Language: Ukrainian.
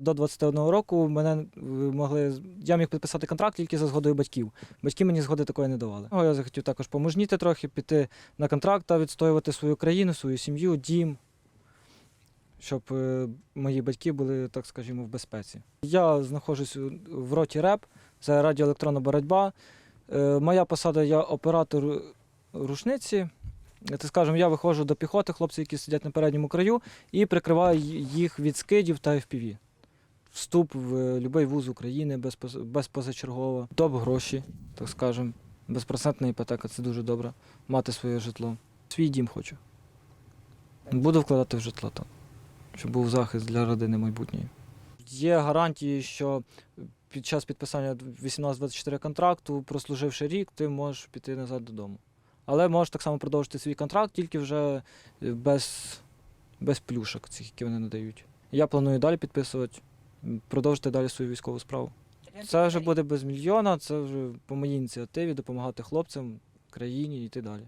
До 21 року мене е, могли я міг підписати контракт тільки за згодою батьків. Батьки мені згоди такої не давали. Я захотів також поможніти трохи, піти на контракт та відстоювати свою країну, свою сім'ю, дім, щоб е, мої батьки були, так скажімо, в безпеці. Я знаходжусь в роті РЕП, це радіоелектронна боротьба. Е, Моя посада я оператор рушниці. Так скажемо, я виходжу до піхоти, хлопців, які сидять на передньому краю, і прикриваю їх від скидів та FPV. Вступ в будь-який вуз України безпоз- безпозачергово. Топ гроші, так скажемо. Безпроцентна іпотека це дуже добре. Мати своє житло. Свій дім хочу. Буду вкладати в житло там, щоб був захист для родини майбутньої. Є гарантії, що під час підписання 18-24 контракту, прослуживши рік, ти можеш піти назад додому. Але можеш так само продовжити свій контракт, тільки вже е, без, без плюшок, цих, які вони надають. Я планую далі підписувати, продовжити далі свою військову справу. Це вже буде без мільйона, це вже по моїй ініціативі допомагати хлопцям, країні і йти далі.